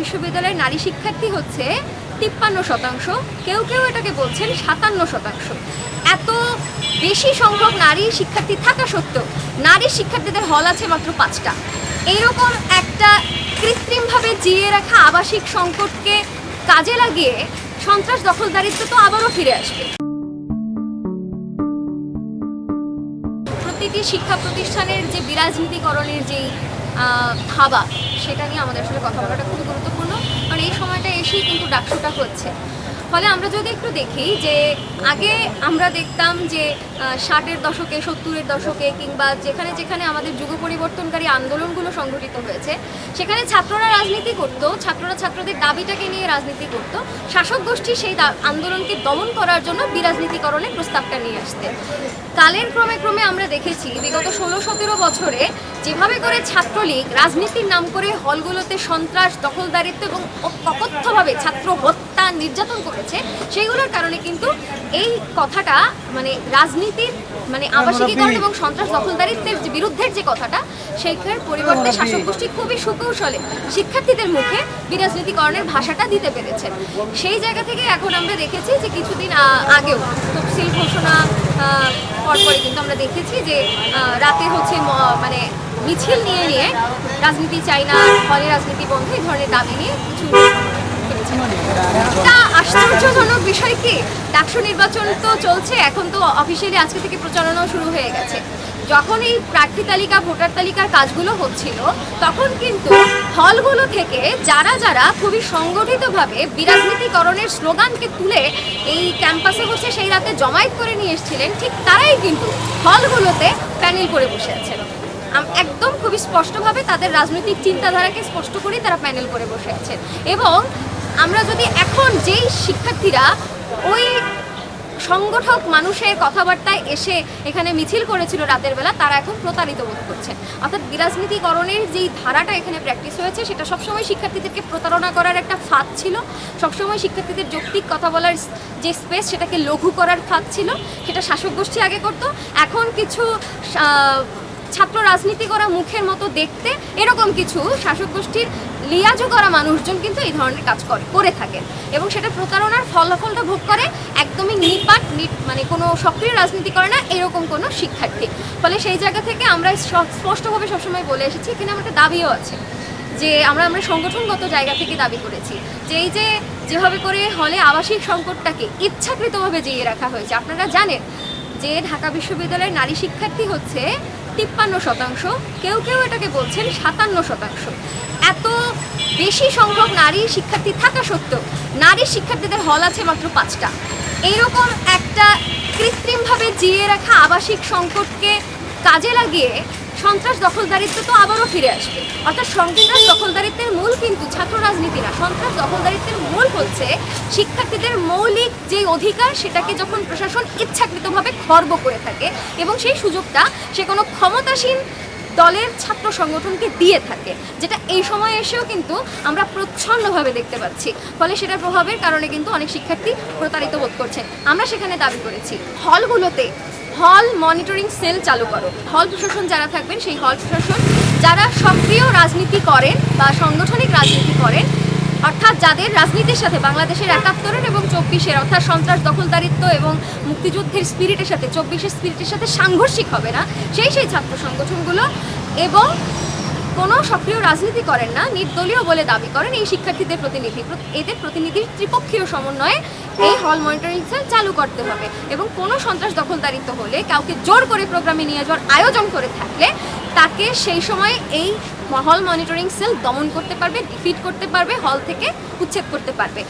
বিশ্ববিদ্যালয়ের নারী শিক্ষার্থী হচ্ছে তিপ্পান্ন শতাংশ। কেউ কেউ এটাকে বলছেন সাতান্ন শতাংশ। এত বেশি সংখ্যক নারী শিক্ষার্থী থাকা সত্ত্বেও নারী শিক্ষার্থীদের হল আছে মাত্র পাঁচটা। এইরকম একটা কৃত্রিমভাবে জিয়ে রাখা আবাসিক সংকটকে কাজে লাগিয়ে সন্ত্রাস দখলদারিত্ব তো আবারও ফিরে আসবে। প্রতিটি শিক্ষা প্রতিষ্ঠানের যে বিরাজনীতিকরণের যেই থাবা সেটা নিয়ে আমাদের আসলে কথা বলাটা খুবই গুরুত্বপূর্ণ। কারণ এই সময়টা এসেই কিন্তু ডাকসুটা হচ্ছে। ফলে আমরা যদি একটু দেখি যে আগে আমরা দেখতাম যে ষাটের দশকে, সত্তরের দশকে কিংবা যেখানে যেখানে আমাদের যুগ পরিবর্তনকারী আন্দোলনগুলো সংঘটিত হয়েছে, সেখানে ছাত্ররা রাজনীতি করতো, ছাত্ররা ছাত্রদের দাবিটাকে নিয়ে রাজনীতি করতো। শাসক গোষ্ঠী সেই আন্দোলনকে দমন করার জন্য বিরাজনীতিকরণের প্রস্তাবটা নিয়ে আসতে। কালের ক্রমে ক্রমে আমরা দেখেছি, বিগত ষোলো সতেরো বছরে যেভাবে করে ছাত্রলীগ রাজনীতির নাম করে হলগুলোতে সন্ত্রাস, দখলদারিত্ব এবং অকথ্যভাবে ছাত্র হত্যা নির্যাতন করেছে সেইগুলোর কারণে কিন্তু এই কথাটা মানে রাজনীতির মানে আবাসিকীকরণ এবং সন্ত্রাস দখলদারিত্বের যে বিরুদ্ধের যে কথাটা সেইটার পরিবর্তে শাসক গোষ্ঠী খুবই সুকৌশলে শিক্ষার্থীদের মুখে বিরাজনীতিকরণের ভাষাটা দিতে পেরেছে সেই জায়গা থেকে এখন আমরা দেখেছি যে কিছুদিন আগেও তফসিল ঘোষণা আহ, পরপরই কিন্তু আমরা দেখেছি যে রাতে হচ্ছে মানে মিছিল নিয়ে নিয়ে রাজনীতি চাই না হলে রাজনীতি বন্ধ এই ধরনের দাবি নিয়ে কিছু বিষয় কি? ডাকসু নির্বাচন তো চলছে, এখন তো অফিসিয়ালি আজকে থেকে প্রচারণাও শুরু হয়ে গেছে। যখন এই প্রার্থী তালিকা, ভোটার তালিকার কাজগুলো হচ্ছিল, তখন কিন্তু হলগুলো থেকে যারা যারা খুবই সংগঠিতভাবে বিরাজনীতিকরণের স্লোগানকে তুলে এই ক্যাম্পাসে হচ্ছে সেই রাতে জমায়েত করে নিয়ে এসেছিলেন, ঠিক তারাই কিন্তু হলগুলোতে প্যানেল করে বসে আছেন। একদম খুবই স্পষ্টভাবে তাদের রাজনৈতিক চিন্তাধারাকে স্পষ্ট করেই তারা প্যানেল করে বসে আছেন। এবং আমরা যদি এখন যেই শিক্ষার্থীরা ওই সংগঠক মানুষের কথাবার্তায় এসে এখানে মিছিল করেছিল রাতের বেলা, তারা এখন প্রতারিত বোধ করছেন। অর্থাৎ বিরাজনীতিকরণের যেই ধারাটা এখানে প্র্যাকটিস হয়েছে, সেটা সবসময় শিক্ষার্থীদেরকে প্রতারণা করার একটা ফাঁদ ছিল। সবসময় শিক্ষার্থীদের যৌক্তিক কথা বলার যে স্পেস সেটাকে লঘু করার ফাঁদ ছিল। সেটা শাসক গোষ্ঠী আগে করতো। এখন কিছু ছাত্র রাজনীতি করা মুখের মতো দেখতে এরকম কিছু শাসক গোষ্ঠীর লিয়াজু করা মানুষজন কিন্তু এই ধরনের কাজ করে করে থাকেন। এবং সেটা প্রতারণার ফলাফলটা ভোগ করে, একদমই নিপাট মানে কোনো সক্রিয় রাজনীতি করে না, এরকম কোনো শিক্ষার্থী। ফলে সেই জায়গা থেকে আমরা স্পষ্টভাবে সবসময় বলে এসেছি, এখানে আমার একটা দাবিও আছে, যে আমরা আমরা সংগঠনগত জায়গা থেকে দাবি করেছি, যে এই যে, যেভাবে করে হলে আবাসিক সংকটটাকে ইচ্ছাকৃতভাবে জিয়ে রাখা হয়েছে। আপনারা জানেন যে ঢাকা বিশ্ববিদ্যালয়ের নারী শিক্ষার্থী হচ্ছে তিপ্পান্ন শতাংশ, কেউ কেউ এটাকে বলছেন সাতান্ন শতাংশ। এত বেশি সংখ্যক নারী শিক্ষার্থী থাকা সত্ত্বেও নারী শিক্ষার্থীদের হল আছে মাত্র পাঁচটা। এইরকম একটা কৃত্রিমভাবে জিয়ে রাখা আবাসিক সংকটকে কাজে লাগিয়ে সন্ত্রাস দখলদারিত্ব তো আবারও ফিরে আসবে। অর্থাৎ সন্ত্রাস দখলদারিত্বের মূল কিন্তু ছাত্র রাজনীতি না। সন্ত্রাস দখলদারিত্বের মূল হচ্ছে শিক্ষার্থীদের মৌলিক যে অধিকার সেটাকে যখন প্রশাসন ইচ্ছাকৃতভাবে খর্ব করে থাকে এবং সেই সুযোগটা সে কোনো ক্ষমতাসীন দলের ছাত্র সংগঠনকে দিয়ে থাকে, যেটা এই সময় এসেও কিন্তু আমরা প্রচ্ছন্নভাবে দেখতে পাচ্ছি। ফলে সেটার প্রভাবের কারণে কিন্তু অনেক শিক্ষার্থী প্রতারিত বোধ করছে আমরা সেখানে দাবি করেছি, হলগুলোতে হল মনিটরিং সেল চালু করো। হল প্রশাসন যারা থাকবেন, সেই হল প্রশাসন, যারা সক্রিয় রাজনীতি করেন বা সাংগঠনিক রাজনীতি করেন অর্থাৎ যাদের রাজনীতির সাথে বাংলাদেশের একাত্তরের এবং চব্বিশের, অর্থাৎ সন্ত্রাস দখলদারিত্ব এবং মুক্তিযুদ্ধের স্পিরিটের সাথে, চব্বিশের স্পিরিটের সাথে সাংঘর্ষিক হবে না। সেই সেই ছাত্র সংগঠনগুলো এবং কোনো সক্রিয় রাজনীতি করেন না, নির্দলীয় বলে দাবি করেন এই শিক্ষার্থীদের প্রতিনিধি। প্র- এদের প্রতিনিধির ত্রিপক্ষীয় সমন্বয়ে এই হল মনিটরিং সেল চালু করতে হবে এবং কোনো সন্ত্রাস দখলদারিত্ব হলে কাউকে জোর করে প্রোগ্রামে নিয়ে যাওয়ার আয়োজন করে থাকলে তাকে সেই সময় এই হল মনিটরিং সেল দমন করতে পারবে ডিফিট করতে পারবে হল থেকে উচ্ছেদ করতে পারবে।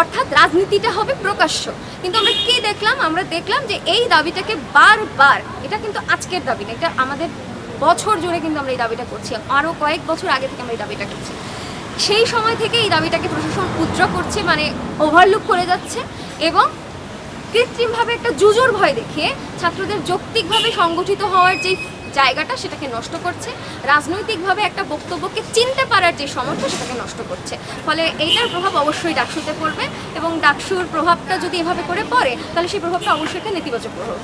অর্থাৎ রাজনীতিটা হবে প্রকাশ্য। কিন্তু আমরা কি দেখলাম? আমরা দেখলাম যে এই দাবিটাকে বারবার, এটা কিন্তু আজকের দাবি না, এটা আমাদের বছর জুড়ে কিন্তু আমরা এই দাবিটা করছি আরও কয়েক বছর আগে থেকে আমরা এই দাবিটা করছি। সেই সময় থেকে এই দাবিটাকে প্রশাসন উদ্র করছে মানে ওভারলুক করে যাচ্ছে এবং কৃত্রিমভাবে একটা জুজুর ভয় দেখিয়ে ছাত্রদের যৌক্তিকভাবে সংগঠিত হওয়ার যে জায়গাটা সেটাকে নষ্ট করছে। রাজনৈতিকভাবে একটা বক্তব্যকে চিনতে পারার যে সমর্থ সেটাকে নষ্ট করছে। ফলে এইটার প্রভাব অবশ্যই ডাকসুতে পড়বে এবং ডাকসুর প্রভাবটা যদি এভাবে করে পড়ে, তাহলে সেই প্রভাবটা অবশ্যই একটা নেতিবাচক প্রভাব